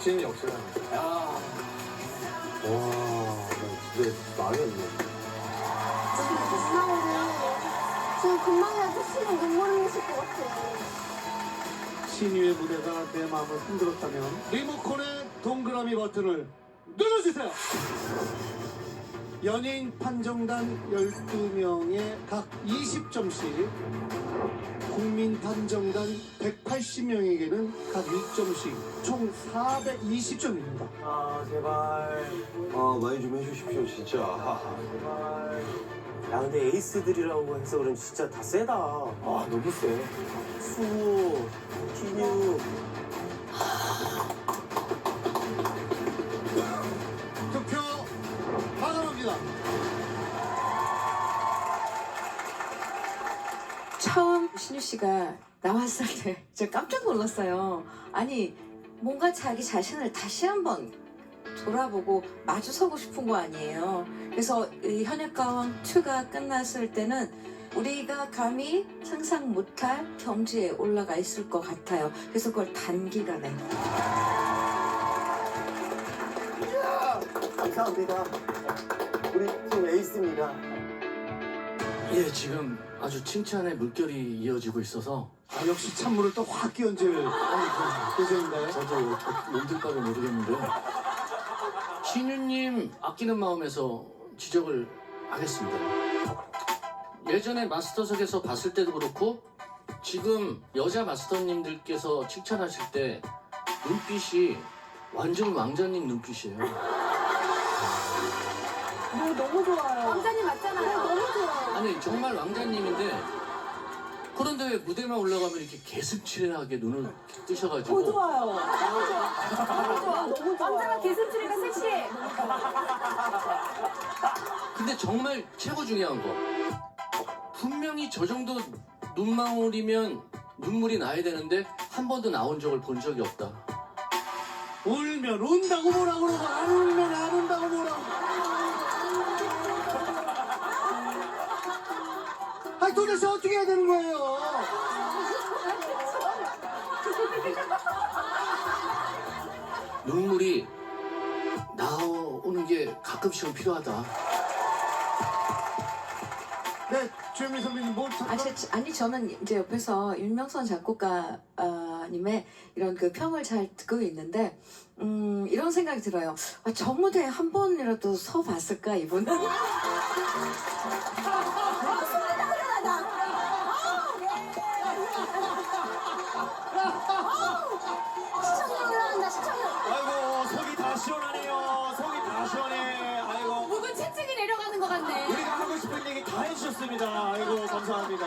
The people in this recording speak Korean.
신이 없어요. 야, 와, 나 진짜 말이 안 돼. 지금 금방이라도 씨는 눈물 흘리실 것 같아. 신유의 무대가 내 마음을 흔들었다면 리모컨의 동그라미 버튼을 눌러주세요. 연예인 판정단 12명에 각 20점씩 국민 판정단 180명에게는 각 1점씩 총 420점입니다. 아 제발, 아, 많이 좀 해주십시오, 진짜. 제발. 야 근데 에이스들이라고 해서 그런지 진짜 다 세다. 아, 너무 세. 수호, 기뉴. 처음 신유 씨가 나왔을 때 제가 깜짝 놀랐어요. 아니 뭔가 자기 자신을 다시 한번 돌아보고 마주서고 싶은 거 아니에요. 그래서 이 현역가왕 2가 끝났을 때는 우리가 감히 상상 못할 경지에 올라가 있을 것 같아요. 그래서 그걸 단기간에 감사합니다. 우리 팀 에이스입니다. 예, 지금 아주 칭찬의 물결이 이어지고 있어서 아, 역시 찬물을 또 확 끼얹을 계정인가요? 저도 어떻게 몸둘바를 모르겠는데요. 신유님 아끼는 마음에서 지적을 하겠습니다. 예전에 마스터석에서 봤을 때도 그렇고 지금 여자 마스터님들께서 칭찬하실 때 눈빛이 완전 왕자님 눈빛이에요. 너 너무 좋아요. 왕자님 맞잖아요. 아니 정말 왕자님인데 그런데 왜 무대만 올라가면 이렇게 개슴츠레하게 눈을 뜨셔가지고 좋아요. 너무 좋아. 너무 좋아. 너무 좋아. 왕자가 개슴츠레가 섹시해. 근데 정말 최고 중요한 거 분명히 저 정도 눈망울이면 눈물이 나야 되는데 한 번도 나온 적을 본 적이 없다 울면 운다고 뭐라 그러고 안 울면 안 운다고 뭐라 고 아니 도대체 어떻게 해야 되는 거예요 눈물이 나오는 게 가끔씩은 필요하다 네 주현미 선배님 뭘 참... 아니, 제- 아니 저는 이제 옆에서 윤명선 작곡가님의 이런 그 평을 잘 듣고 있는데 음, 이런 생각이 들어요. 아, 저 무대에 한 번이라도 서 봤을까 이분은? 아, 시원하네요. 속이 다 시원해. 아이고. 목은 채찍이 내려가는 것 같네. 우리가 하고 싶은 얘기 다 해주셨습니다. 아이고, 감사합니다.